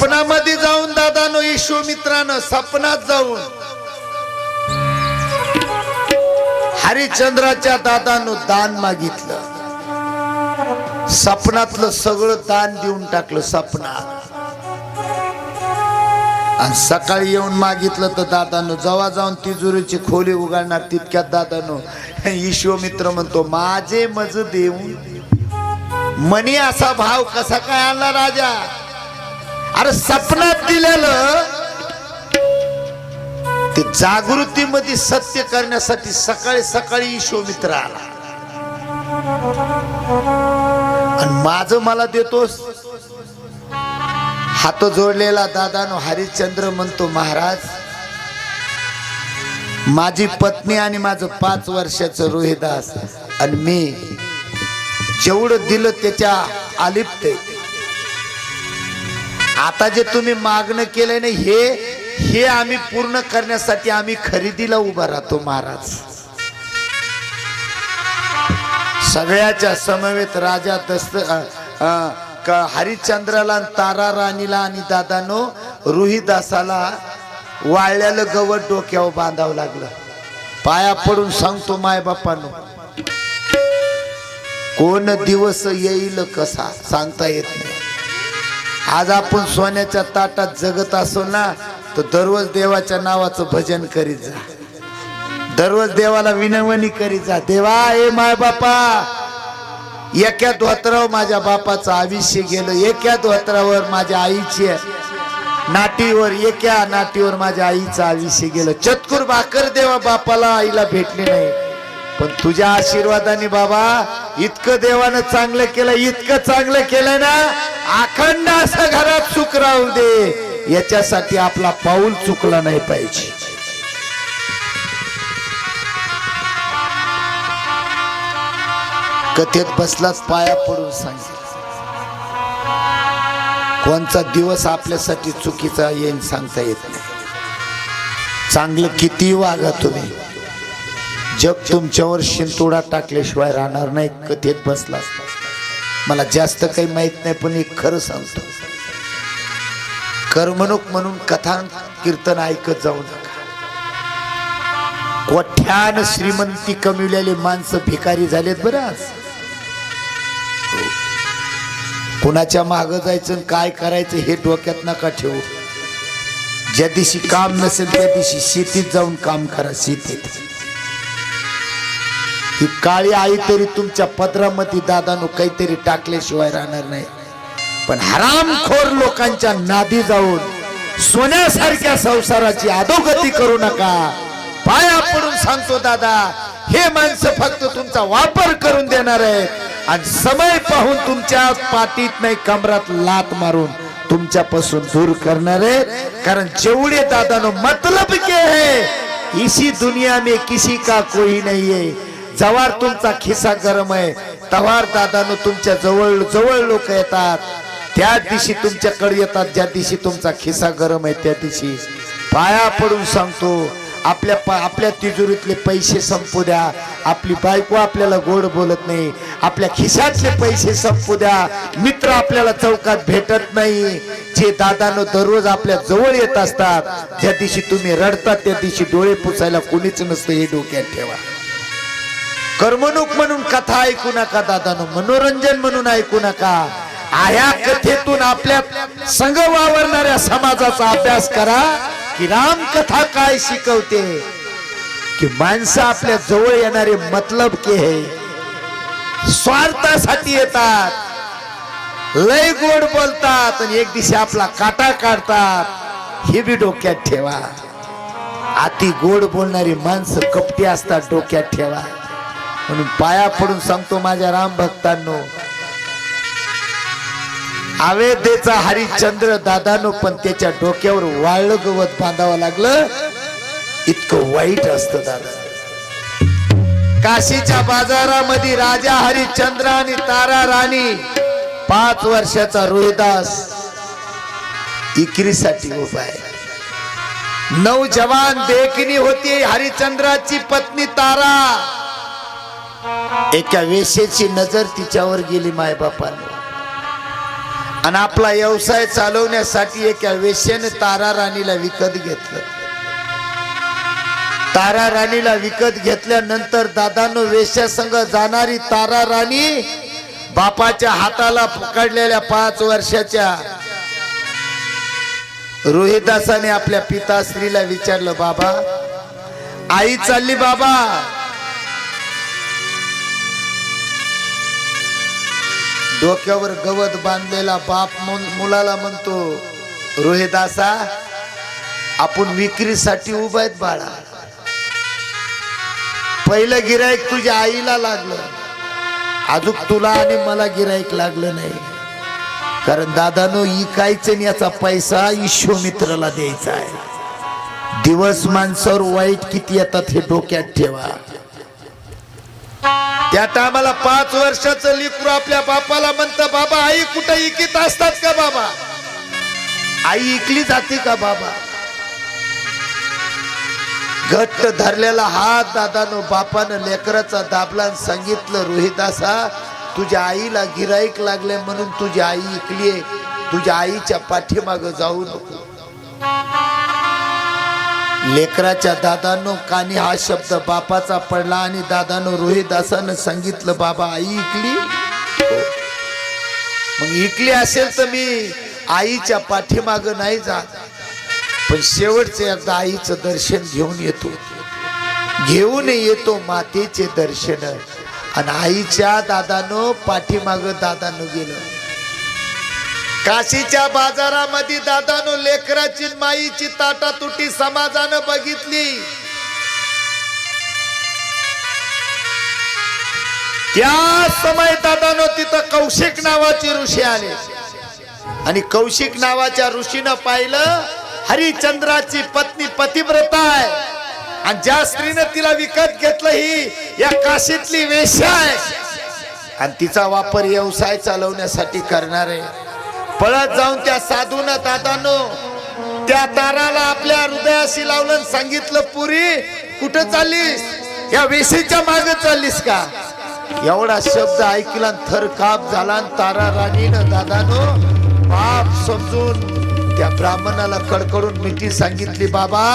स्वप्नामध्ये जाऊन दादानो यशोमित्रानं सपनात जाऊन. हरिचंद्राच्या दादानो दान मागितलं. सपनातलं सगळं दान देऊन टाकलं सपनात. आणि सकाळी येऊन मागितलं तर दादानो जेव्हा जाऊन तिजोरीची खोली उघडणार तितक्यात दादानो ईश्वमित्र म्हणतो माझे मज देऊन मनी असा भाव कसा काय आणला राजा? अरे सपनात दिलेलं ते जागृतीमध्ये सत्य करण्यासाठी सकाळी सकाळी मित्र आला. आणि माझ मला देतोस. हात जोडलेला दादानो हरिश्चंद्र म्हणतो महाराज माझी पत्नी आणि माझं पाच वर्षाचं रोहिदास आणि मी जेवढं दिलं त्याच्या आलिप्त आता जे तुम्ही मागणं केलंय ना हे हे आम्ही पूर्ण करण्यासाठी आम्ही खरेदीला उभा राहतो महाराज. सगळ्याच्या समवेत राजा दस्त हरिश्चंद्राला आणि तारा राणीला आणि दादानो रुहिदासाला वाळल्यालं गवत डोक्यावर बांधावं लागलं. पाया पडून सांगतो माय बापानो कोण दिवस येईल कसा? सांगता येत नाही. आज आपण सोन्याच्या ताटात जगत असो ना तर दररोज देवाच्या नावाचं भजन करीत जा. दररोज देवाला विनवणी करीत जा. देवा ए माय बापा एका धोत्रावर माझ्या बापाचं आयुष्य गेलं एका धोत्रावर माझ्या आईची नाटीवर एका नाटीवर माझ्या आईचं आयुष्य गेलं. चतकुर भाकर देवा बापाला आईला भेटले नाही. पण तुझ्या आशीर्वादाने बाबा इतकं देवानं चांगलं केलं इतकं चांगलं केलं ना अखंड असं घरात सुख राहू दे. याच्यासाठी आपला पाऊल चुकला नाही पाहिजे. कथेत बसलाच पाया पडून सांगितलं. कोणचा दिवस आपल्यासाठी चुकीचा येईन सांगता येत नाही. चांगलं किती वागा तुम्ही. जग तुमच्यावर शिंतोडा टाकल्याशिवाय राहणार नाही कथेत बसला मला जास्त काही माहीत नाही पण एक खरं सांगतो. करमणूक म्हणून कथा कीर्तन ऐकत जाऊ नका. कोठ्यान श्रीमंती कमिवलेली माणसं भिकारी झालेत बरं कुणाच्या मागं जायचं आणि काय करायचं हे डोक्यात नका ठेवू. ज्या दिवशी काम नसेल त्या दिवशी शेतीत जाऊन काम करा शेतीत. ही काळी आई तरी तुमच्या पदरामध्ये दादानो काहीतरी टाकल्याशिवाय राहणार नाही. पण हरामखोर लोकांच्या नादी जाऊन सोन्यासारख्या संसाराची अधोगती करू नका. पाया पडून सांगतो दादा हे माणसं फक्त तुमचा वापर करून देणार आहेत आणि समय पाहून तुमच्या पाठीत नाही कमरात लात मारून तुमच्यापासून दूर करणार आहेत. कारण जेवढे दादानो मतलब के है इसी दुनिया में किसी का कोई नहीं है. जवार तुमचा खिसा गरम आहे. तवार दादानं तुमच्या जवळ जवळ लोक येतात. त्या दिवशी तुमच्याकडे येतात ज्या दिवशी तुमचा खिसा गरम आहे त्या दिवशी. पाया पडून सांगतो आपल्या आपल्या तिजोरीतले पैसे संपू द्या. आपली बायको आपल्याला गोड बोलत नाही. आपल्या खिशातले पैसे संपू द्या. मित्र आपल्याला चौकात भेटत नाही. जे दादानं दररोज आपल्या जवळ येत असतात ज्या दिवशी तुम्ही रडतात त्या दिवशी डोळे पुसायला कोणीच नसतं हे डोक्यात ठेवा. करमणूक म्हणून कथा ऐकू नका दादानो. मनोरंजन म्हणून ऐकू नका. आया कथेतून आपल्या संघ वावरणाऱ्या समाजाचा अभ्यास करा की राम कथा काय शिकवते. की माणसं आपल्या जवळ येणारे मतलब के हे. स्वार्थासाठी येतात. लय गोड बोलतात आणि एक दिवशी आपला काटा काढतात. हे बी डोक्यात ठेवा. अति गोड बोलणारी माणसं कपटी असतात डोक्यात ठेवा. म्हणून पाया पडून सांगतो माझ्या राम भक्तांनो आवेदेचा हरिश्चंद्र दादानो पण त्याच्या डोक्यावर वाळलं गवत बांधावं लागलं. इतकं वाईट असतं दादा. काशीच्या बाजारामध्ये राजा हरिश्चंद्र आणि तारा राणी पाच वर्षाचा रोहिदास इकरीसाठी उभा आहे. नऊ जवान देखणी होती हरिश्चंद्राची पत्नी तारा. एका वेशेची नजर तिच्यावर गेली मायबापाने आणि आपला व्यवसाय चालवण्यासाठी एका वेश्याने तारा राणीला विकत घेतलं. तारा राणीला विकत घेतल्यानंतर दादानो वेश्यासंग जाणारी तारा राणी बापाच्या हाताला पकडलेल्या पाच वर्षाच्या रोहिदासाने आपल्या पिताश्रीला विचारलं बाबा आई चालली बाबा. डोक्यावर गवत बांधलेला बाप मुलाला म्हणतो रोहिदासा आपण विक्रीसाठी उभा आहेत बाळा. पहिलं गिराईक तुझ्या आईला लागलं. अजून तुला आणि मला गिराईक लागलं नाही. कारण दादानो इकायचं नाही याचा पैसा विश्वमित्राला द्यायचा आहे. दिवस माणसावर वाईट किती येतात हे डोक्यात ठेवा. त्या टायमाला पाच वर्षाचं लिकरू आपल्या बापाला म्हणतं बाबा आई कुठं इकित असतात का बाबा? आई इकली जाते का बाबा? घट्ट धरलेला हात दादानो बापानं लेकराचा दाबला सांगितलं रोहिदासा तुझ्या आईला गिराईक लागले म्हणून तुझी आई इकलीये तुझ्या आईच्या पाठीमाग जाऊ नको. लेकराच्या दादानो कानी हा शब्द बापाचा पडला आणि दादानो रोहिदासानं सांगितलं बाबा आई इकली? मग इकली असेल तर मी आईच्या पाठीमाग नाही जात. पण शेवटचे एकदा आईचं दर्शन घेऊन येतो. घेऊन येतो मातेचे दर्शन. आणि आईच्या दादानो पाठीमाग दादानो गेलं. काशीच्या बाजारामध्ये दादानो लेकराची माईची ताटा तुटी समाजानं बघितली. त्या समय दादानो तिथं कौशिक नावाचे ऋषी आले. आणि कौशिक नावाच्या ऋषीनं पाहिलं हरिचंद्राची पत्नी पतिव्रता आहे. आणि ज्या स्त्रीनं तिला विकत घेतलं ही या काशीतली वेश्या आहे. आणि तिचा वापर व्यवसाय चालवण्यासाठी करणार. आहे पळत जाऊन त्या साधून दादानो त्या ताराला आपल्या हृदयाशी लावलं सांगितलं पुरी कुठं चाललीस? या वेशीच्या मागे चाललीस का? एवढा शब्द ऐकला थर काप झाला आणि तारा राणीनं दादानो बाप समजून त्या ब्राह्मणाला कडकडून मिठी सांगितली बाबा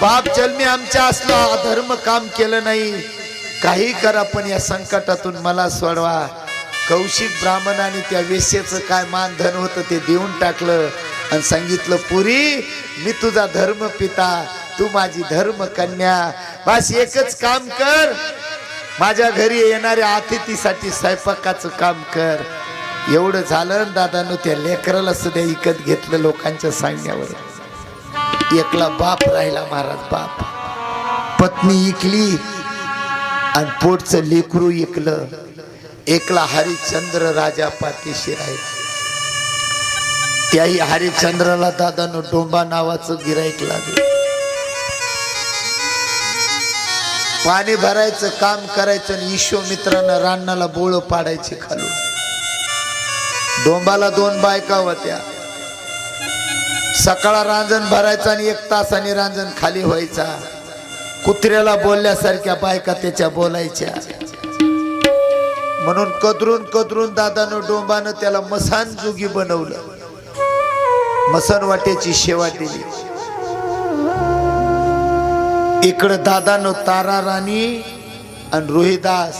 बाप जन्मी आमच्या असला अधर्म काम केलं नाही. काही करा पण या संकटातून मला सोडवा. कौशिक ब्राह्मणाने त्या वेश्येचं काय मानधन होतं ते देऊन टाकलं आणि सांगितलं पुरी मी तुझा धर्म पिता तू माझी धर्म कन्या बस एकच काम कर. माझ्या घरी येणाऱ्या अतिथीसाठी स्वयंपाकाचं काम कर. एवढं झालं आणि दादानं त्या लेकराला सुद्धा विकत घेतलं लोकांच्या सांगण्यावर. एकला बाप राहिला महाराज बाप. पत्नी इकली आणि पोटचं लेकरू इकलं. एकला हरिश्चंद्र राजा पाठीशी राहिला. त्याही हरिश्चंद्राला दादानं डोंबा नावाचं गिराईक लागलं. पाणी भरायचं काम करायचं आणि विश्वमित्रानं रानाला बोळ पाडायचे खालून. डोंबाला दोन बायका होत्या. सकाळ रांजण भरायचं आणि एक तासाने रांजण खाली व्हायचा. कुत्र्याला बोलल्यासारख्या बायका त्याच्या बोलायच्या. म्हणून कदरून कदरून दादानं डोंबानं त्याला मसान जुगी बनवलं. मसन वाट्याची शेवा दिली. इकडं दादानं तारा राणी आणि रोहिदास.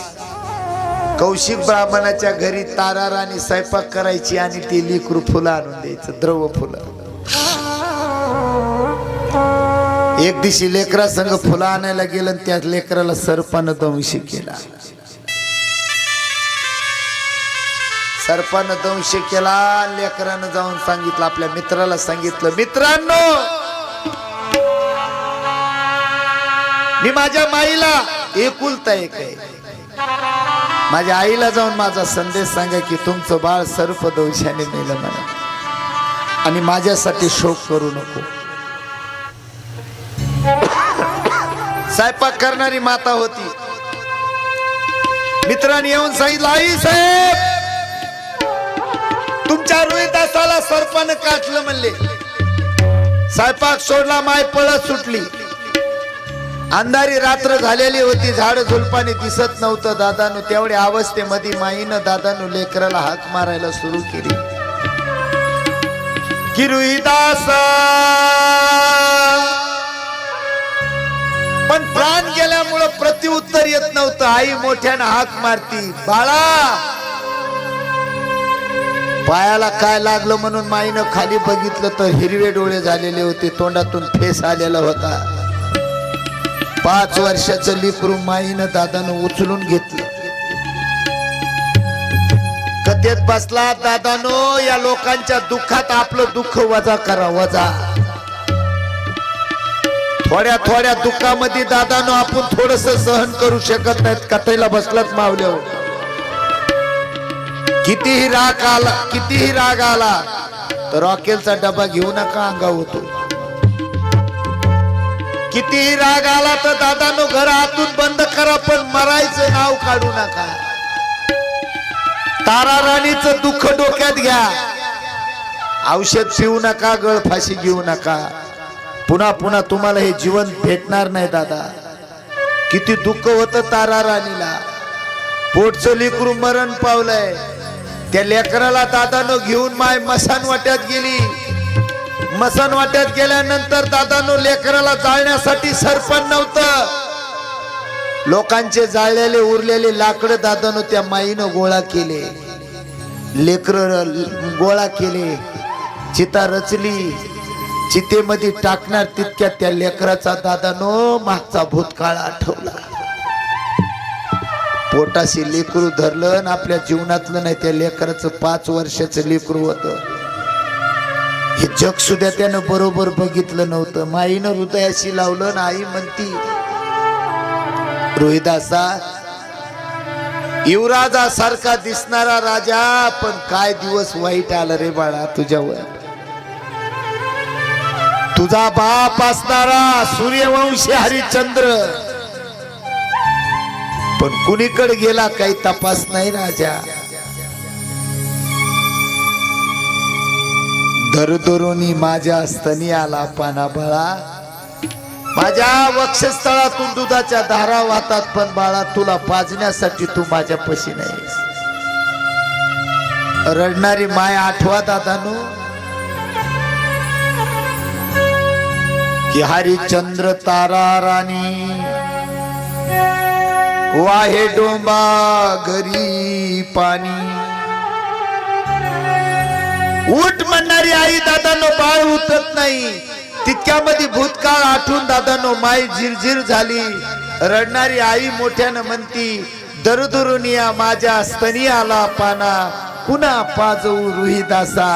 कौशिक ब्राह्मणाच्या घरी तारा राणी स्वयंपाक करायची आणि ती लिकरू फुलं आणून द्यायचं द्रव फुलं. एक दिवशी लेकरासंग फुलं आणायला गेलं आणि त्या लेकराला सर्पानं दंशी केला. सर्पानं दंश केला लेकरानं जाऊन सांगितलं आपल्या मित्राला सांगितलं. मित्रांनो मी माझ्या माईला एकुलता एक आहे. माझ्या आईला जाऊन माझा संदेश सांगा की तुमचं बाळ सर्प दंशाने मेलं मला आणि माझ्यासाठी शोक करू नको. स्वयंपाक करणारी माता होती. मित्रांनी येऊन सांगितलं आई साहेब तुमच्या रोहिदासाला सर्पानं काटलं म्हणले. स्वयंपाक सोडला माय पळत सुटली. अंधारी रात्र झालेली होती झाड झुलपाने दिसत नव्हतं. दादानु तेवढ्या अवस्थेमध्ये माईनं दादानु लेकराला हाक मारायला सुरू केली. की रुईदास! पण प्राण गेल्यामुळं प्रत्युत्तर येत नव्हतं. आई मोठ्यानं हाक मारती. बाळा! पायाला काय लागलं म्हणून माईनं खाली बघितलं तर हिरवे डोळे झालेले होते. तोंडातून फेस आलेला होता. पाच वर्षाचं लिकरू माईनं दादानं उचलून घेतलं. कथेत बसला दादानो या लोकांच्या दुःखात आपलं दुःख वजा करा वजा. थोड्या थोड्या दुःखामध्ये दादानो आपण थोडस सहन करू शकत नाहीत. कथेला बसलाच मावल्यावर. कितीही राग आला कितीही राग आला तर रॉकेलचा डबा घेऊ नका अंगा होतो कितीही राग आला तर दादानो घर आतून बंद करा पण मरायचं नाव काढू नका. तारा राणीच दुःख डोक्यात घ्या. औषध पिऊ नका गळफाशी घेऊ नका. पुन्हा पुन्हा तुम्हाला हे जीवन भेटणार नाही दादा. किती दुःख होतं तारा राणीला. पोटचं लिकरू मरण पावलंय. त्या लेकराला दादानं घेऊन माय मसान वाट्यात गेली. मसान वाट्यात गेल्यानंतर दादानो लेकराला जाळण्यासाठी सरपण नव्हतं. लोकांचे जाळलेले उरलेले लाकडं दादानो त्या माईनं गोळा केले. लेकर गोळा केले. चिता रचली. चितेमध्ये टाकणार तितक्या त्या लेकराचा दादानो मागचा भूतकाळ आठवला. पोटाशी लेकरू धरलं आणि आपल्या जीवनातलं नाही त्या लेकराचं पाच वर्षाचं लेकरू होत. हे जग सुद्धा त्यानं बरोबर बघितलं नव्हतं. माईनं हृदयाशी लावलं ना आई म्हणती रोहिदासा युवराजा सारखा दिसणारा राजा पण काय दिवस वाईट आला रे बाळा तुझ्यावर. तुझा बाप असणारा सूर्यवंशी हरिश्चंद्र पण कुणीकडे गेला काही तपास नाही राजा. दरदरोनी माझ्या स्तनी आला पाना बाळा. माझ्या वक्षस्थळातून दुधाच्या धारा वाहतात पण बाळा तुला पाजण्यासाठी तू माझ्या पशी नाहीस. रडणारी माय आठवा दादानो की हरिचंद्र तारा राणी. वाहे डोंबा घरी पाणी. उठ म्हणणारी आई दादानो बाळ उठत नाही. तितक्यामध्ये भूतकाळ आठवून दादानो माय झिरझिर झाली. रडणारी आई मोठ्यानं म्हणती दरदुरुनिया माझ्या स्तनी आला पाना पुन्हा पाजवू रुहिदासा.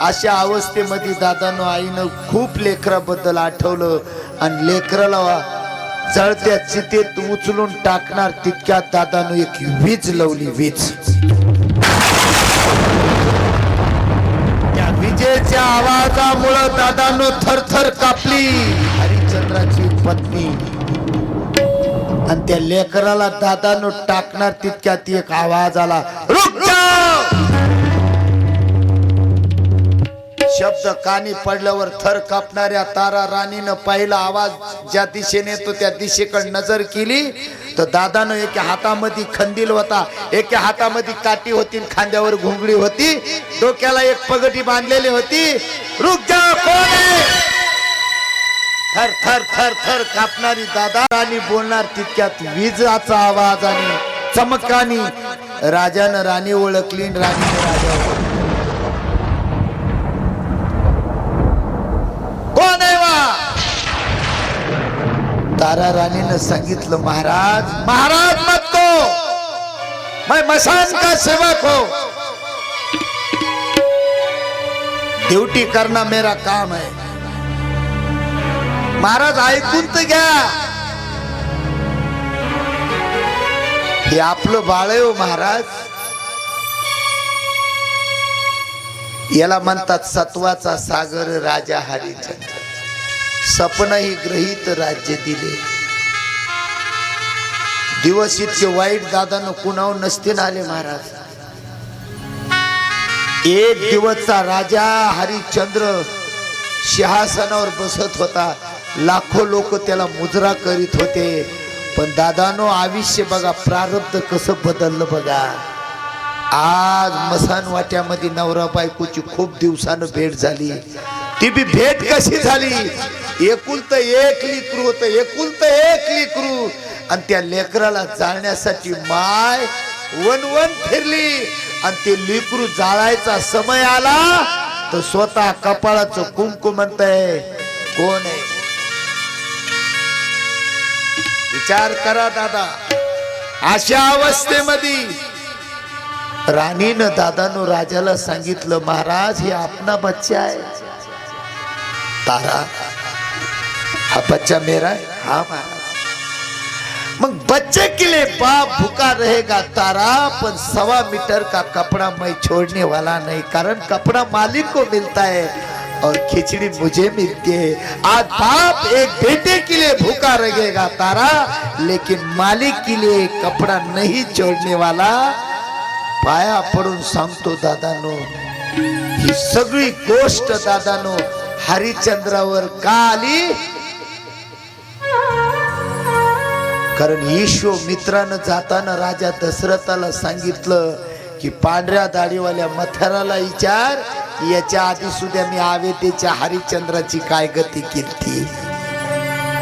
अशा अवस्थेमध्ये दादानो आईनं खूप लेकराबद्दल आठवलं. आणि लेकराला जळत्या चितेत उचलून टाकणार तितक्या दादानं एक वीज लावली वीज. त्या विजेच्या आवाजामुळं दादानं थरथर कापली. हरिचंद्राची पत्नी. आणि त्या लेकराला दादानं टाकणार तितक्यात एक आवाज आला रुक शब्द कानी पडल्यावर थर कापणाऱ्या तारा राणीनं पहिला आवाज ज्या दिशेने येतो त्या दिशेकडे नजर केली. तर दादानं एका हातामध्ये खंदील होता. एका हातामध्ये काठी होती आणि खांद्यावर घुंगडी होती. डोक्याला एक पगडी बांधलेली होती. रुक जा कोण थर थर थर थर कापणारी दादा. राणी बोलणार तितक्यात विजाचा आवाज आणि चमकानी. राजानं राणी ओळखली राणी राजा ओळखला. कोण आहे वा तारा राणीनं सांगितलं महाराज महाराज मत को मैं मसान का सेवक हो। ड्यूटी करना मेरा काम है। महाराज ऐकून तर घ्या। हे आपलं बाळ आहे हो महाराज. याला म्हणतात सत्वाचा सागर राजा हरिचंद्र. सपनही ग्रहित राज्य दिले. दिवस इतके वाईट दादानं कुणावर नसते आले महाराज. एक दिवसचा राजा हरिश्चंद्र सिंहासनावर बसत होता. लाखो लोक त्याला मुजरा करीत होते. पण दादानो आयुष्य बघा प्रारब्ध कसं बदललं बघा. आज मसान वाट्यामध्ये नवरा बायकोची खूप दिवसानं भेट झाली. ती बी भेट कशी झाली? एकुलत एक लिकरू होत एकुलत एक लिकरू आणि त्या लेकराला जाळण्यासाठी माय वन वन फिरली. आणि ते लिकरू जाळायचा समय आला तर स्वतः कपाळाचं कुंकू म्हणतय कोण आहे? विचार करा दादा. अशा अवस्थेमध्ये राणीनं दादानं राजाला सांगितलं महाराज हे आपला बच्चा आहे तारा हा बच्चा मेरा है हा महाराज मग बच्चे के लिए बाप भूखा रहेगा तारा पण सवा मीटर का कपड़ा मैं छोड़ने वाला नहीं कारण कपड़ा मालिक को मिलता है और खिचड़ी मुझे मिलती है। आज बाप एक बेटे के लिए भूखा रहेगा तारा लेकिन मालिक के लिए कपड़ा नहीं छोड़ने वाला। पाया पडून सांगतो दादानो ही सगळी गोष्ट दादानो हरिश्चंद्रावर का आली? कारण ईशो मित्रानं जाताना राजा दशरथाला सांगितलं की पांढऱ्या दाढीवाल्या मथराला विचार याच्या आधी सुद्धा मी आवेतेच्या हरिश्चंद्राची काय गती केली